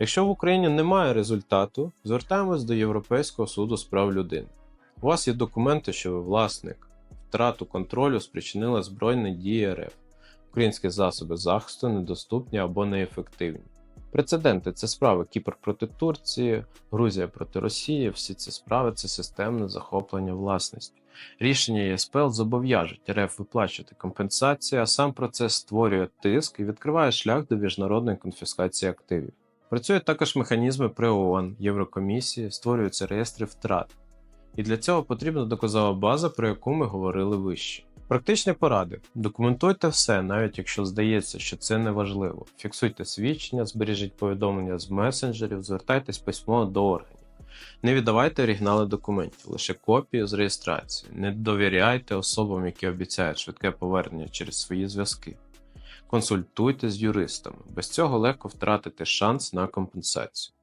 Якщо в Україні немає результату, звертаємось до Європейського суду з прав людини. У вас є документи, що ви власник. Втрату контролю спричинила збройні дії РФ. Українські засоби захисту недоступні або неефективні. Прецеденти це справи Кіпр проти Турції, Грузія проти Росії. Всі ці справи це системне захоплення власності. Рішення ЄСПЛ зобов'яжуть РФ виплачувати компенсацію, а сам процес створює тиск і відкриває шлях до міжнародної конфіскації активів. Працюють також механізми при ООН, Єврокомісії, створюються реєстри втрат. І для цього потрібна доказова база, про яку ми говорили вище. Практичні поради. Документуйте все, навіть якщо здається, що це не важливо. Фіксуйте свідчення, збережіть повідомлення з месенджерів, звертайтесь письмово до органів. Не віддавайте оригінали документів, лише копії з реєстрації. Не довіряйте особам, які обіцяють швидке повернення через свої зв'язки. Консультуйте з юристами. Без цього легко втратити шанс на компенсацію.